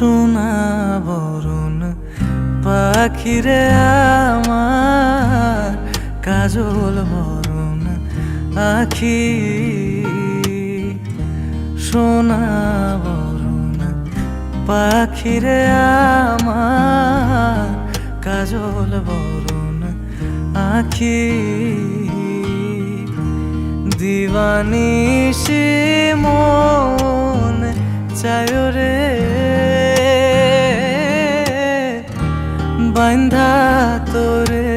সোনা বরণ পাখিরে আমার কাজল বরণ আখি। সোনা বরণ পাখিরে আমার কাজল বরণ আখি। দিবানিসি মন চায় রে বান্ধা তোরে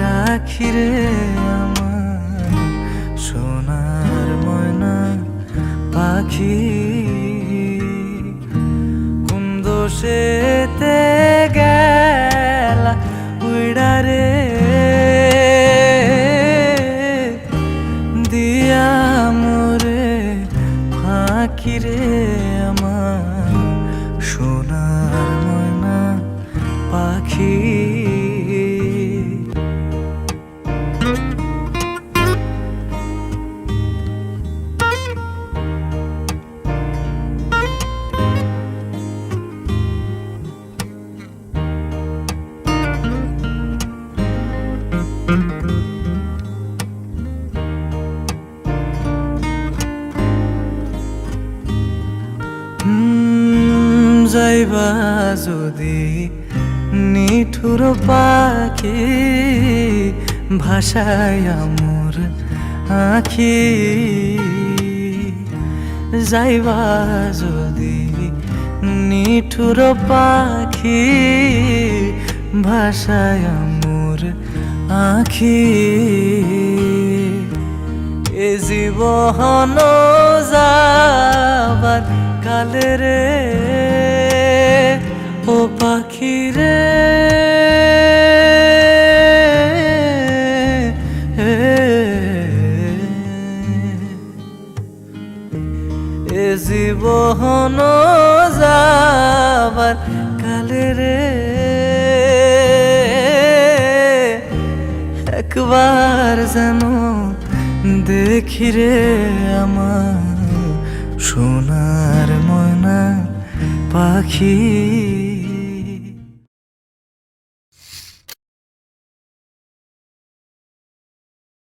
রাখি রে আমার সোনার ময়না পাখি। কুন্দ সেতে গেলা উড়া রে? দিয়া মোরে ফাঁকি রে আমার। যাইবা যদি নিঠুর পাখি ভাষায় আমর আখি। যাইবা যদি নিঠুর পাখি ভাষায় আমর আখি। এ জীবন যাবার কালে রে, ও পাখি রে। এ জীবন যাবার কালে রে, একবার যেন দেখি রে আমার সোনার ময়না পাখি